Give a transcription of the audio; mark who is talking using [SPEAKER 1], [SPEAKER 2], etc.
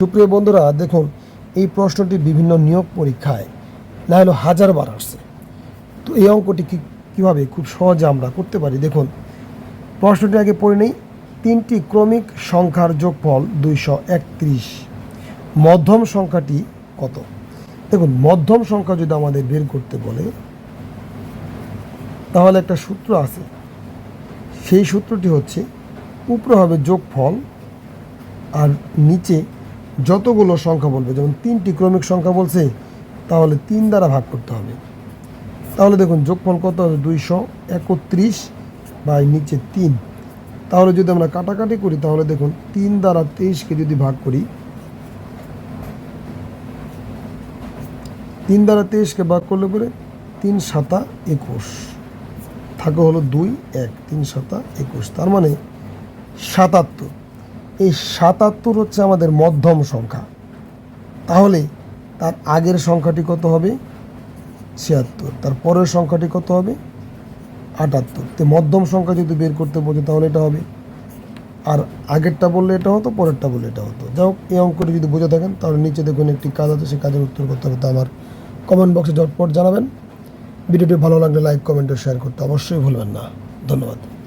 [SPEAKER 1] সুপ্রিয় বন্ধুরা, দেখুন, এই প্রশ্নটি বিভিন্ন নিয়োগ পরীক্ষায় না হলো হাজার বার আসছে। তো এই অঙ্কটি কি কীভাবে খুব সহজে আমরা করতে পারি? দেখুন, প্রশ্নটি আগে পড়ে নেই। তিনটি ক্রমিক সংখ্যার যোগফল দুইশো একত্রিশ। মধ্যম সংখ্যাটি কত? দেখুন, মধ্যম সংখ্যা যদি আমাদের বের করতে বলে, তাহলে একটা সূত্র আছে। সেই সূত্রটি হচ্ছে, উপরে হবে যোগফল আর নিচে যতগুলো সংখ্যা বলবে, যেমন তিনটি ক্রমিক সংখ্যা বলছে, তাহলে তিন দ্বারা ভাগ করতে হবে। তাহলে দেখুন, যোগফল কত হবে? দুইশো একত্রিশ বাই নিচে তিন। তাহলে যদি আমরা কাটাকাটি করি, তাহলে দেখুন, তিন দ্বারা তেইশকে যদি ভাগ করি, তিন দ্বারা তেইশকে ভাগ করলে পরে তিন সাতা একুশ। থাকে হলো দুই এক, তিন সাতা একুশ। তার মানে সাতাত্তর। এই সাতাত্তর হচ্ছে আমাদের মধ্যম সংখ্যা। তাহলে তার আগের সংখ্যাটি কত হবে? ছিয়াত্তর। তার পরের সংখ্যাটি কত হবে? আটাত্তর। তো মধ্যম সংখ্যা যদি বের করতে বোঝে, তাহলে এটা হবে। আর আগেরটা বললে এটা হতো, পরেরটা বললে এটা হতো। যাই হোক, এই অঙ্কটি যদি বুঝে থাকেন, তাহলে নিচে দেখুন একটি কাজ আছে সেই কাজের উত্তর করতে হবে, তা আমার কমেন্ট বক্সে ঝটপট জানাবেন। ভিডিওটি ভালো লাগলে লাইক কমেন্ট ও শেয়ার করতে অবশ্যই ভুলবেন না। ধন্যবাদ।